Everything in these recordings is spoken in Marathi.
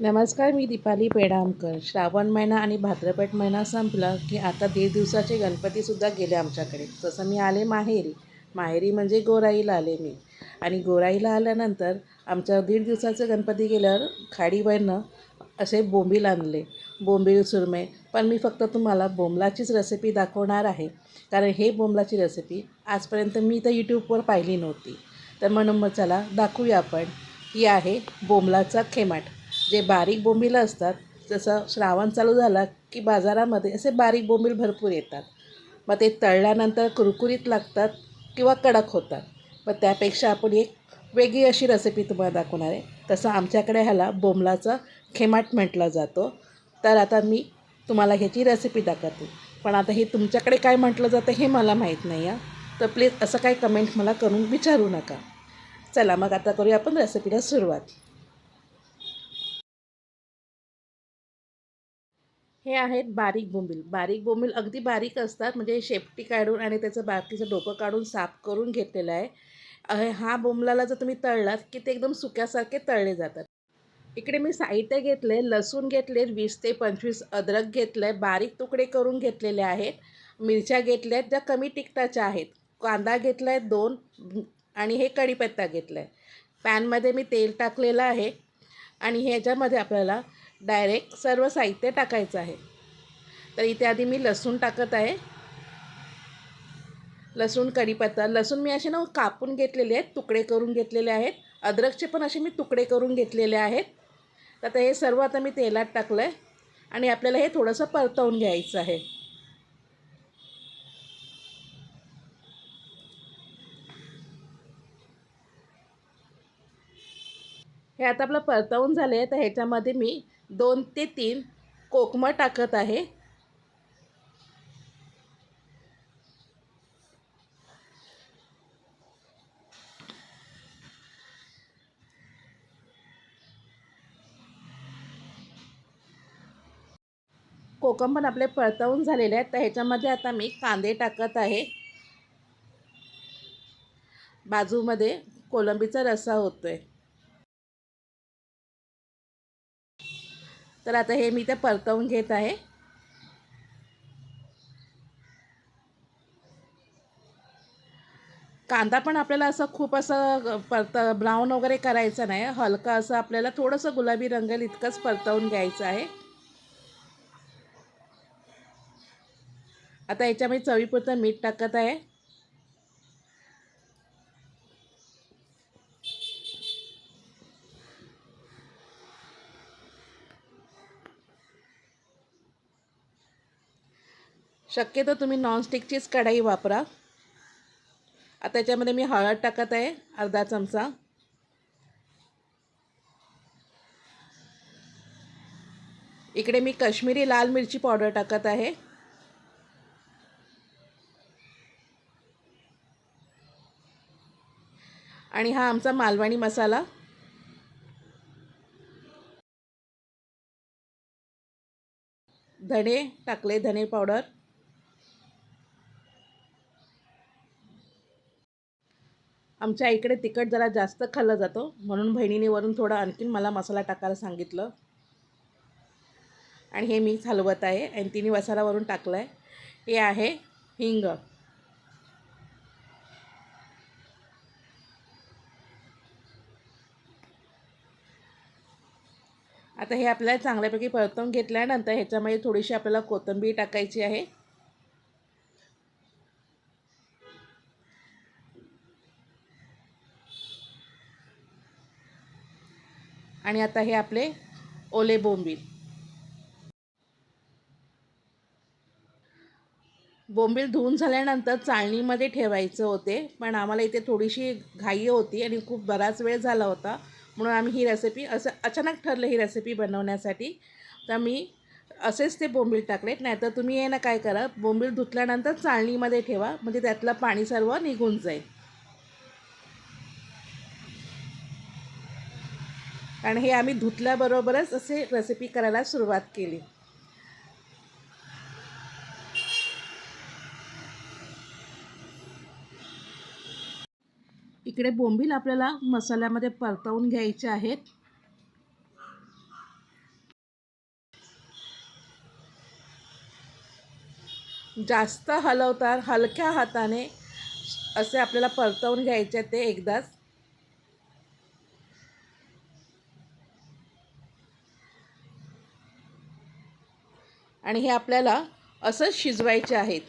नमस्कार मी दीपाली पेडामकर. श्रावण महिना आणि भाद्रपद महिना संपला की आता दीड दिवसाचे गणपतीसुद्धा गेले आमच्याकडे. तसं मी आले माहेरी. माहेरी म्हणजे गोराईला आले मी. आणि गोराईला आल्यानंतर आमच्या दीड दिवसाचं गणपती गेल्यावर खाडीबाईनं असे बोंबील आणले. बोंबील सुरमे पण मी फक्त तुम्हाला बोंबलाचीच रेसिपी दाखवणार आहे. कारण हे बोंबलाची रेसिपी आजपर्यंत मी तर यूट्यूबवर पाहिली नव्हती. तर म्हणून मग चला दाखवूया आपण. ही आहे बोंबलाचा खेमाट. जे बारीक बोंबील असतात जसं श्रावण चालू झाला की बाजारामध्ये असे बारीक बोंबील भरपूर येतात. मग ते तळल्यानंतर कुरकुरीत लागतात किंवा कडक होतात. मग त्यापेक्षा आपण एक वेगळी अशी रेसिपी तुम्हाला दाखवणार आहे. तसं आमच्याकडे ह्याला बोंबलाचा खेमाट म्हटला जातो. तर आता मी तुम्हाला ह्याची रेसिपी दाखवते. पण आता हे तुमच्याकडे काय म्हटलं जातं हे मला माहीत नाही आहे तर प्लीज असं काय कमेंट मला करून विचारू नका. चला मग आता करूया आपण रेसिपीला सुरुवात. हे आहेत बारीक बोंबील. बारीक बोंबील अगदी बारीक असतात म्हणजे शेपटी काढून आणि त्याचं बाकीचं डोकं काढून साफ करून घेतलेलं आहे. हा बोंबलाला जर तुम्ही तळलात की ते एकदम सुक्यासारखे तळले जातात. इकडे मी साहित्य घेतले लसूण घेतले वीस ते पंचवीस अद्रक घेतलं आहे बारीक तुकडे करून घेतलेले आहेत. मिरच्या घेतल्या आहेत ज्या कमी तिखटाच्या आहेत. कांदा घेतला आहे दोन आणि हे कढीपत्ता घेतला आहे पॅनमध्ये मी तेल टाकलेलं आहे आणि ह्याच्यामध्ये आपल्याला डायरेक्ट सर्व साहित्य टाकायचं आहे. तर इथे आधी मी लसूण टाकत आहे. लसूण कढीपत्ता लसूण मी असे ना कापून घेतलेले आहेत तुकडे करून घेतलेले आहेत. अद्रकचे पण असे मी तुकडे करून घेतलेले आहेत. तर आता हे सर्व आता मी तेलात टाकलं आहे आणि आपल्याला हे थोडंसं परतवून घ्यायचं आहे. हे आता आपलं परतवून झालं आहे तर ह्याच्यामध्ये मी दोन ते तीन कोकमं टाकत आहे. कोकम पण आपले परतवून झालेले आहेत तर ह्याच्यामध्ये आता मी कांदे टाकत आहे. बाजूमध्ये कोलंबीचा रस्सा होतो आहे तर आता हे मी ते परतवून घेत आहे. कांदा पण आपल्याला असं खूप असं परत ब्राऊन वगैरे करायचं नाही. हलका असं आपल्याला थोडंसं गुलाबी रंगेल इतकंच परतवून घ्यायचं आहे. आता याच्यामध्ये चवीपुरतं मीठ टाकत आहे. शक्यतो तुम्ही नॉनस्टिकचीच कढाई वापरा. आता त्याच्यामध्ये मी हळद टाकत आहे अर्धा चमचा. इकडे मी कश्मीरी लाल मिरची पावडर टाकत आहे. आणि हा आमचा मालवणी मसाला. धणे टाकले धणे पावडर. आमच्या इकडे तिखट जरा जास्त खाल्लं जातो. म्हणून बहिणीने वरून थोडं आणखीन मला मसाला टाकायला सांगितलं. आणि हे मी हलवत आहे. आणि तिने मसालावरून टाकलं आहे हे आहे हिंग. आता हे आपल्याला चांगल्यापैकी परतून घेतल्यानंतर ह्याच्यामध्ये थोडीशी आपल्याला कोथिंबीर टाकायची आहे. आणि आता हे आपले ओले बोंबील. बोंबील धुवून झाल्यानंतर चाळणीमध्ये ठेवायचं होते पण आम्हाला इथे थोडीशी घाई होती आणि खूप बराच वेळ झाला होता. म्हणून आम्ही ही रेसिपी असं अचानक ठरलं ही रेसिपी बनवण्यासाठी. तर मी असेच ते बोंबील टाकलेत नाहीतर तुम्ही हे ना काय करा बोंबील धुतल्यानंतर चाळणीमध्ये ठेवा म्हणजे त्यातलं पाणी सर्व निघून जाईल. आणि हे आम्ही धुतल्याबरोबरच असे रेसिपी करायला सुरुवात केली. इकडे बोंबील आपल्याला मसाल्यामध्ये परतवून घ्यायचे आहेत. जास्त हलवतात हलक्या हाताने असे आपल्याला परतवून घ्यायचे ते एकदाच. आणि हे आपल्याला असंच शिजवायचे आहेत.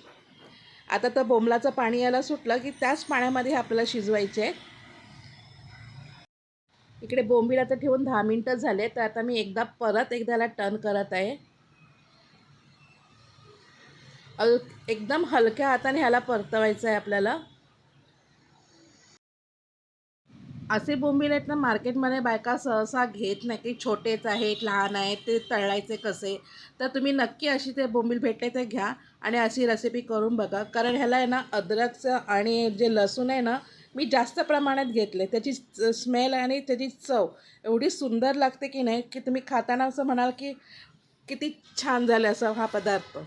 आता तर बोंबलाचं पाणी याला सुटलं की त्याच पाण्यामध्ये हे आपल्याला शिजवायचे. आहेत इकडे बोंबीला तर ठेवून दहा मिनटं झाले तर आता मी एकदा परत एकदाला टर्न करत आहे. अल एकदम हलक्या हाताने ह्याला परतवायचं आहे आपल्याला. असे बोंबील आहेत ना मार्केटमध्ये बायका सहसा घेत नाही. की छोटेच आहेत लहान आहेत ते तळायचे कसे? तर तुम्ही नक्की अशी ते बोंबील भेटले ते घ्या आणि अशी रेसिपी करून बघा. कारण ह्याला आहे ना अद्रकचं आणि जे लसूण आहे ना मी जास्त प्रमाणात घेतले. त्याची स्मेल आणि त्याची चव एवढी सुंदर लागते की नाही की तुम्ही खाताना असं म्हणाल की किती छान झालं असं हा पदार्थ.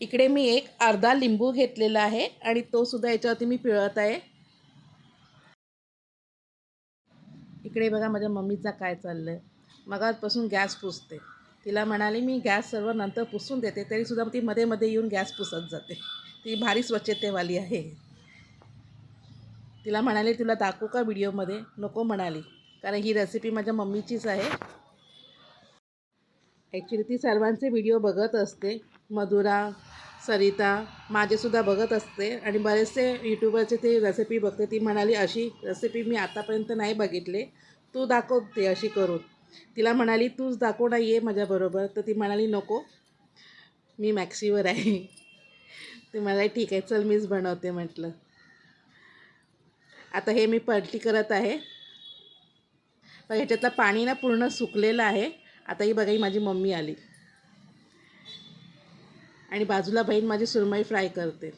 इकडे मी एक अर्धा लिंबू घेतलेला आहे आणि तो सुद्धा याच्यावरती मी पिळत आहे. इकडे बघा माझ्या मम्मीचा काय चाललं आहे मगापासून गॅस पुसते. तिला म्हणाले मी गॅस सर्व नंतर पुसून देते तरीसुद्धा ती मध्ये मध्ये येऊन गॅस पुसत जाते. ती भारी स्वच्छतेवाली आहे. तिला म्हणाले तुला दाखवू का व्हिडिओमध्ये? नको म्हणाली. कारण ही रेसिपी माझ्या मम्मीचीच आहे. ॲक्च्युली ती सर्वांचे व्हिडिओ बघत असते. मधुरा सरिता माझेसुद्धा बघत असते आणि बरेचसे यूट्यूबरचे ते रेसिपी बघते. ती म्हणाली अशी रेसिपी मी आतापर्यंत नाही बघितले. तू दाखवते अशी करून. तिला म्हणाली तूच दाखव ना ये माझ्याबरोबर तर ती म्हणाली नको मी मॅक्सीवर आहे. ती म्हणाली ठीक आहे चल मीच बनवते म्हटलं. आता हे मी पलटी करत आहे. पण ह्याच्यातलं पाणी ना पूर्ण सुकलेलं आहे. आता ही बघा ही माझी मम्मी आली. आणि बाजूला बहीण माझी सुरमई फ्राय करते.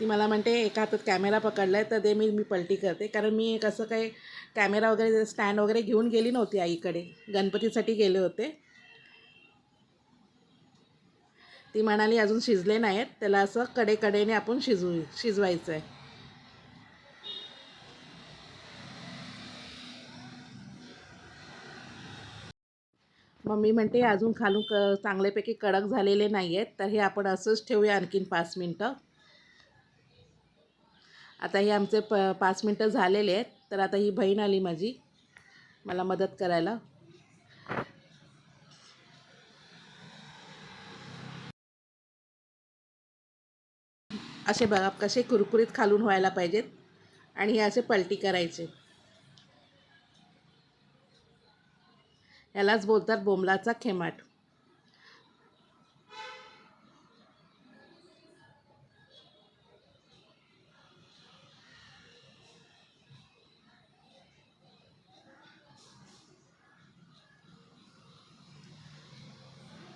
ती मला म्हणते एका हातात कॅमेरा पकडला आहे तर ते मी मी पलटी करते. कारण मी कसं काही कॅमेरा वगैरे स्टँड वगैरे घेऊन गेली नव्हती आईकडे. गणपतीसाठी गेले होते. ती म्हणाली अजून शिजले नाहीत त्याला असं कडेकडेने आपण शिजवू शिजवायचं आहे मम्मी म्हणते अजून खालून क चांगल्यापैकी कडक झालेले नाही आहेत तर हे आपण असंच ठेवूया आणखीन पाच मिनटं. आता हे आमचे प पाच मिनटं झालेले आहेत तर आता ही बहीण आली माझी मला मदत करायला. असे बघा कसे कुरकुरीत खालून व्हायला पाहिजेत आणि हे असे पलटी करायचे. यालाच बोलतात बोंबलाचा खेमाट.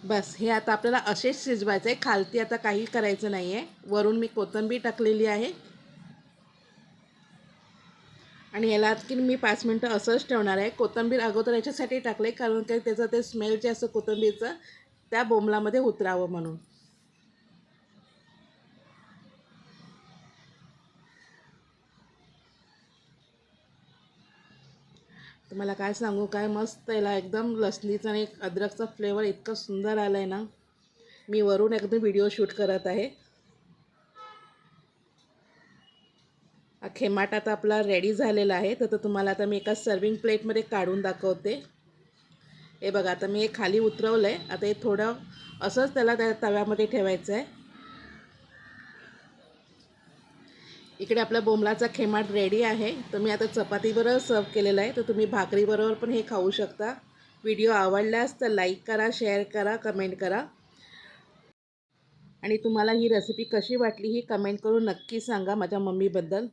बस हे आता आपल्याला असेच शिजवायचं आहे खालती आता काही करायचं नाही आहे वरून मी कोथिंबीर टाकलेली आहे. आणि याला की मी पाच मिनटं असंच ठेवणार आहे. कोथिंबीर अगोदर याच्यासाठी टाकले कारण काही त्याचं ते स्मेल जे असतं कोथिंबीरचं त्या बोंबलामध्ये उतरावं म्हणून. तुम्हाला काय सांगू काय मस्त याला एकदम लसणीचा आणि अद्रकचा फ्लेवर इतकं सुंदर आलं आहे ना. मी वरून एकदम व्हिडिओ शूट करत आहे. खेमाट आता आपला रेडी झालेला आहे. तर तो तुम्हाला आता मी एका सर्विंग प्लेटमध्ये काढून दाखवते. हे बघा आता मी हे खाली उतरवलं आहे आता हे थोडं असंच त्याला त्या तव्यामध्ये ठेवायचं आहे इकडे आपला बोंबलाचा खेमाट रेडी आहे. तर मी आता चपातीबरोबर सर्व केलेला आहे. तर तुम्ही भाकरीबरोबर पण हे खाऊ शकता. व्हिडिओ आवडल्यास तर लाईक करा शेअर करा कमेंट करा. आणि तुम्हाला ही रेसिपी कशी वाटली ही कमेंट करून नक्की सांगा माझ्या मम्मीबद्दल.